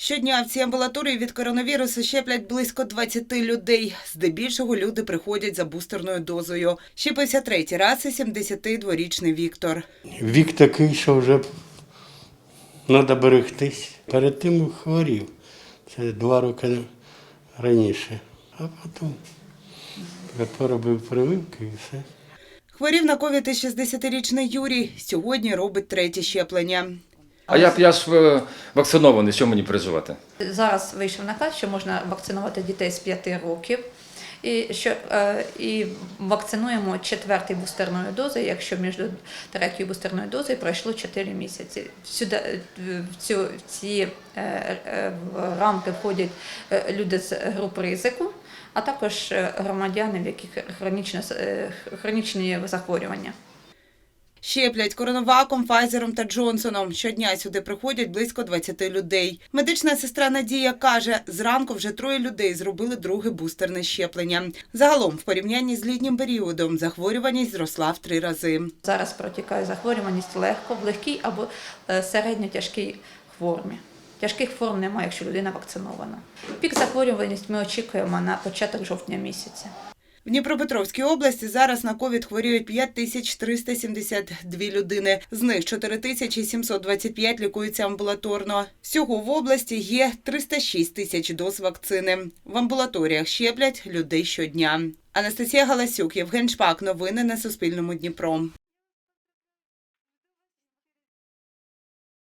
Щодня в цій амбулаторії від коронавірусу щеплять близько 20 людей. Здебільшого люди приходять за бустерною дозою. Щепився третій раз і 72-річний Віктор. Вік такий, що вже треба берегтись. Перед тим хворів. Це два роки раніше. А потім поробив прививки і все. Хворів на ковід і 60-річний Юрій. Сьогодні робить третє щеплення. А я, я ж е, вакцинований, що мені переживати? Зараз вийшов наказ, що можна вакцинувати дітей з 5 років. І що е, і вакцинуємо четвертою бустерною дозою, якщо між третьою бустерною дозою пройшло 4 місяці. Всюди е, в цю в ці в рамки входять люди з груп ризику, а також громадяни, в яких хронічне е, хронічні захворювання. Щеплять коронаваком, Файзером та Джонсоном. Щодня сюди приходять близько 20 людей. Медична сестра Надія каже, зранку вже троє людей зробили друге бустерне щеплення. Загалом, в порівнянні з літнім періодом, захворюваність зросла в три рази. Зараз протікає захворюваність легко, в легкій або е, середньо-тяжкій формі. Тяжких форм немає, якщо людина вакцинована. Пік захворюваність ми очікуємо на початок жовтня місяця. В Дніпропетровській області зараз на ковід хворіють 5372 людини. З них 4725 лікуються амбулаторно. Всього в області є 306 тисяч доз вакцини. В амбулаторіях щеплять людей щодня. Анастасія Галасюк, Євген Шпак. Новини на Суспільному Дніпро.